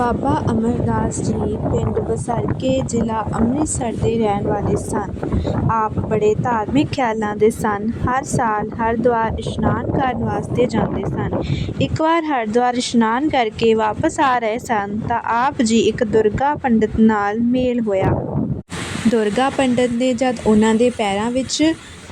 ਬਾਬਾ ਅਮਰਦਾਸ ਜੀ, ਪਿੰਡ ਬਸਰਕੇ, ਜ਼ਿਲ੍ਹਾ ਅੰਮ੍ਰਿਤਸਰ ਦੇ ਰਹਿਣ ਵਾਲੇ ਸਨ। ਆਪ ਬੜੇ ਧਾਰਮਿਕ ਖਿਆਲਾਂ ਦੇ ਸਨ। ਹਰ ਸਾਲ ਹਰਿਦੁਆਰ ਇਸ਼ਨਾਨ ਕਰਨ ਵਾਸਤੇ ਜਾਂਦੇ ਸਨ। ਇੱਕ ਵਾਰ ਹਰਿਦੁਆਰ ਇਸ਼ਨਾਨ ਕਰਕੇ ਵਾਪਸ ਆ ਰਹੇ ਸਨ ਤਾਂ ਆਪ ਜੀ ਇੱਕ ਦੁਰਗਾ ਪੰਡਤ ਨਾਲ ਮੇਲ ਹੋਇਆ। ਦੁਰਗਾ ਪੰਡਤ ਨੇ ਜਦ ਉਹਨਾਂ ਦੇ ਪੈਰਾਂ ਵਿੱਚ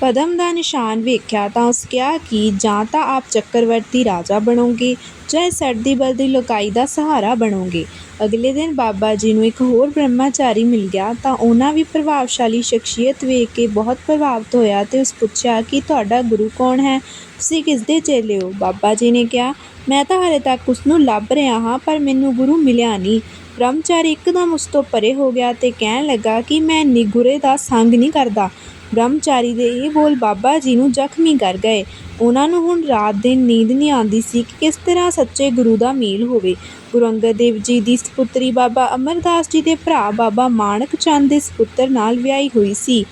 ਪਦਮ ਦਾ ਨਿਸ਼ਾਨ ਵੇਖਿਆ ਤਾਂ ਉਸ ਕਿਹਾ ਕਿ ਜਾਂ ਤਾਂ ਆਪ ਚੱਕਰਵਰਤੀ ਰਾਜਾ ਬਣੋਗੇ, ਜਾਂ ਇਸ ਸਰਦੀ ਬਲਦੀ ਲੋਕਾਈ ਦਾ ਸਹਾਰਾ ਬਣੋਗੇ। ਅਗਲੇ ਦਿਨ ਬਾਬਾ ਜੀ ਨੂੰ ਇੱਕ ਹੋਰ ਬ੍ਰਹਮਾਚਾਰੀ ਮਿਲ ਗਿਆ ਤਾਂ ਉਹਨਾਂ ਵੀ ਪ੍ਰਭਾਵਸ਼ਾਲੀ ਸ਼ਖਸੀਅਤ ਵੇਖ ਕੇ ਬਹੁਤ ਪ੍ਰਭਾਵਿਤ ਹੋਇਆ ਤੇ ਉਸ ਪੁੱਛਿਆ ਕਿ ਤੁਹਾਡਾ ਗੁਰੂ ਕੌਣ ਹੈ? ਤੁਸੀਂ ਕਿਸਦੇ ਚੇਲੇ ਹੋ? ਬਾਬਾ ਜੀ ਨੇ ਕਿਹਾ, ਮੈਂ ਤਾਂ ਹਾਲੇ ਤੱਕ ਉਸ ਨੂੰ ਲੱਭ ਰਿਹਾ ਹਾਂ, ਪਰ ਮੈਨੂੰ ਗੁਰੂ ਮਿਲਿਆ ਨਹੀਂ। ਬ੍ਰਹਮਚਾਰੀ ਇੱਕਦਮ ਉਸ ਤੋਂ ਪਰੇ ਹੋ ਗਿਆ ਤੇ ਕਹਿਣ ਲੱਗਾ ਕਿ ਮੈਂ ਨਿਗੁਰੇ ਦਾ ਸੰਗ ਨਹੀਂ ਕਰਦਾ। ਬ੍ਰਹਮਚਾਰੀ ਦੇ ਇਹ ਬੋਲ ਬਾਬਾ ਜੀ ਨੂੰ ਜ਼ਖਮੀ ਕਰ ਗਏ। ਉਹਨਾਂ ਨੂੰ ਹੁਣ ਰਾਤ ਦਿਨ ਨੀਂਦ ਨਹੀਂ ਆਉਂਦੀ ਸੀ ਕਿ ਕਿਸ ਤਰ੍ਹਾਂ ਸੱਚੇ ਗੁਰੂ ਦਾ ਮੇਲ ਹੋਵੇ। ਗੁਰੂ ਅੰਗਦ ਦੇਵ ਜੀ ਦੀ ਸਪੁੱਤਰੀ ਬਾਬਾ ਅਮਰਦਾਸ ਜੀ ਦੇ ਭਰਾ ਬਾਬਾ ਮਾਣਕ ਚੰਦ ਦੇ ਸਪੁੱਤਰ ਨਾਲ ਵਿਆਹੀ ਹੋਈ ਸੀ।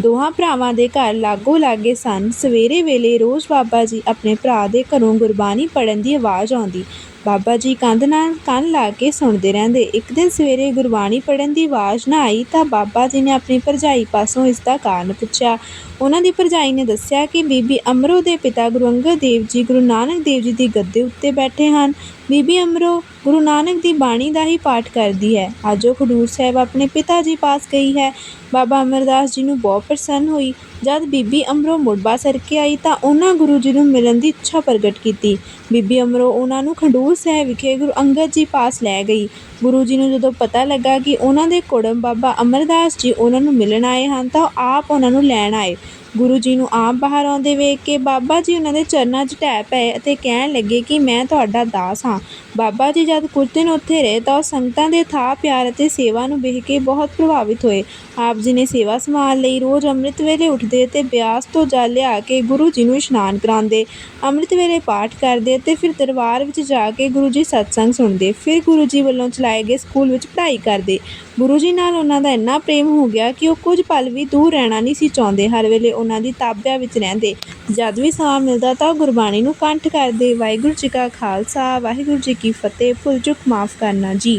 ਦੋਹਾਂ ਭਰਾਵਾਂ ਦੇ ਘਰ ਲਾਗੋ ਲਾਗੇ ਸਨ। ਸਵੇਰੇ ਵੇਲੇ ਰੋਜ਼ ਬਾਬਾ ਜੀ ਆਪਣੇ ਭਰਾ ਦੇ ਘਰੋਂ ਗੁਰਬਾਣੀ ਪੜ੍ਹਨ ਦੀ ਆਵਾਜ਼ ਆਉਂਦੀ। ਬਾਬਾ ਜੀ ਕੰਧ ਨਾਲ ਕੰਨ ਲਾ ਕੇ ਸੁਣਦੇ ਰਹਿੰਦੇ। ਇੱਕ ਦਿਨ ਸਵੇਰੇ ਗੁਰਬਾਣੀ ਪੜ੍ਹਨ ਦੀ ਆਵਾਜ਼ ਨਾ ਆਈ ਤਾਂ ਬਾਬਾ ਜੀ ਨੇ ਆਪਣੀ ਭਰਜਾਈ ਪਾਸੋਂ ਇਸ ਦਾ ਕਾਰਨ ਪੁੱਛਿਆ। ਉਹਨਾਂ ਦੀ ਭਰਜਾਈ ਨੇ ਦੱਸਿਆ ਕਿ ਬੀਬੀ ਅਮਰੋ ਦੇ ਪਿਤਾ ਗੁਰੂ ਅੰਗਦ ਦੇਵ ਜੀ ਗੁਰੂ ਨਾਨਕ ਦੇਵ ਜੀ ਦੀ ਗੱਦੇ ਉੱਤੇ ਬੈਠੇ ਹਨ। ਬੀਬੀ ਅਮਰੋ ਗੁਰੂ ਨਾਨਕ ਦੀ ਬਾਣੀ ਦਾ ਹੀ ਪਾਠ ਕਰਦੀ ਹੈ। ਅੱਜ ਉਹ ਖਡੂਰ ਸਾਹਿਬ ਆਪਣੇ ਪਿਤਾ ਜੀ ਪਾਸ ਗਈ ਹੈ। ਬਾਬਾ ਅਮਰਦਾਸ ਜੀ ਨੂੰ ਬਹੁਤ ਪ੍ਰਸੰਨ ਹੋਈ। ਜਦ ਬੀਬੀ ਅਮਰੋ ਮੁੜਬਾ ਸਰ ਕੇ ਆਈ ਤਾਂ ਉਹਨਾਂ ਗੁਰੂ ਜੀ ਨੂੰ ਮਿਲਣ ਦੀ ਇੱਛਾ ਪ੍ਰਗਟ ਕੀਤੀ। ਬੀਬੀ ਅਮਰੋ ਉਹਨਾਂ ਨੂੰ ਖਡੂਰ ਸਾਹਿਬ ਵਿਖੇ ਗੁਰੂ ਅੰਗਦ ਜੀ ਪਾਸ ਲੈ ਗਈ। ਗੁਰੂ ਜੀ ਨੂੰ ਜਦੋਂ ਪਤਾ ਲੱਗਾ ਕਿ ਉਹਨਾਂ ਦੇ ਕੁੜਮ ਬਾਬਾ ਅਮਰਦਾਸ ਜੀ ਉਹਨਾਂ ਨੂੰ ਮਿਲਣ ਆਏ ਹਨ ਤਾਂ ਉਹ ਆਪ ਉਹਨਾਂ ਨੂੰ ਲੈਣ ਆਏ। ਗੁਰੂ ਜੀ ਨੂੰ ਆਪ ਬਾਹਰ ਆਉਂਦੇ ਵੇਖ ਕੇ ਬਾਬਾ ਜੀ ਉਹਨਾਂ ਦੇ ਚਰਨਾਂ 'ਚ ਢਹਿ ਪਏ ਅਤੇ ਕਹਿਣ ਲੱਗੇ ਕਿ ਮੈਂ ਤੁਹਾਡਾ ਦਾਸ ਹਾਂ। ਬਾਬਾ ਜੀ ਜਦ ਕੁਝ ਦਿਨ ਉੱਥੇ ਰਹੇ ਤਾਂ ਉਹ ਸੰਗਤਾਂ ਦੇ ਥਾਹ ਪਿਆਰ ਅਤੇ ਸੇਵਾ ਨੂੰ ਵੇਖ ਕੇ ਬਹੁਤ ਪ੍ਰਭਾਵਿਤ ਹੋਏ। ਆਪ ਜੀ ਨੇ ਸੇਵਾ ਸੰਭਾਲ ਲਈ ਰੋਜ਼ ਅੰਮ੍ਰਿਤ ਵੇਲੇ ਉੱਠਦੇ ਤੇ ਬਿਆਸ ਤੋਂ ਜਲ ਲਿਆ ਕੇ ਗੁਰੂ ਜੀ ਨੂੰ ਇਸ਼ਨਾਨ ਕਰਾਉਂਦੇ। ਅੰਮ੍ਰਿਤ ਵੇਲੇ ਪਾਠ ਕਰਦੇ ਅਤੇ ਫਿਰ ਦਰਬਾਰ ਵਿੱਚ ਜਾ ਕੇ ਗੁਰੂ ਜੀ ਸਤਸੰਗ ਸੁਣਦੇ। ਫਿਰ ਗੁਰੂ ਜੀ ਵੱਲੋਂ ਚਲਾਏ ਗਏ ਸਕੂਲ ਵਿੱਚ ਪੜ੍ਹਾਈ ਕਰਦੇ। ਗੁਰੂ ਜੀ ਨਾਲ ਉਹਨਾਂ ਦਾ ਇੰਨਾ ਪ੍ਰੇਮ ਹੋ ਗਿਆ ਕਿ ਉਹ ਕੁਝ ਪਲ ਵੀ ਦੂਰ ਰਹਿਣਾ ਨਹੀਂ ਸੀ ਚਾਹੁੰਦੇ। ਹਰ ਵੇਲੇ ਉਹਨਾਂ ਦੀ ਤਾਬਿਆ ਵਿੱਚ ਰਹਿੰਦੇ। ਜਦ ਵੀ ਸਮਾਂ ਮਿਲਦਾ ਤਾਂ ਉਹ ਗੁਰਬਾਣੀ ਨੂੰ ਕੰਠ ਕਰਦੇ, ਵਾਹਿਗੁਰੂ ਜੀ ਕਾ ਖਾਲਸਾ, ਵਾਹਿਗੁਰੂ ਜੀ ਕੀ ਫਤਿਹ, ਭੁੱਲ ਚੁੱਕ ਮਾਫ ਕਰਨਾ ਜੀ।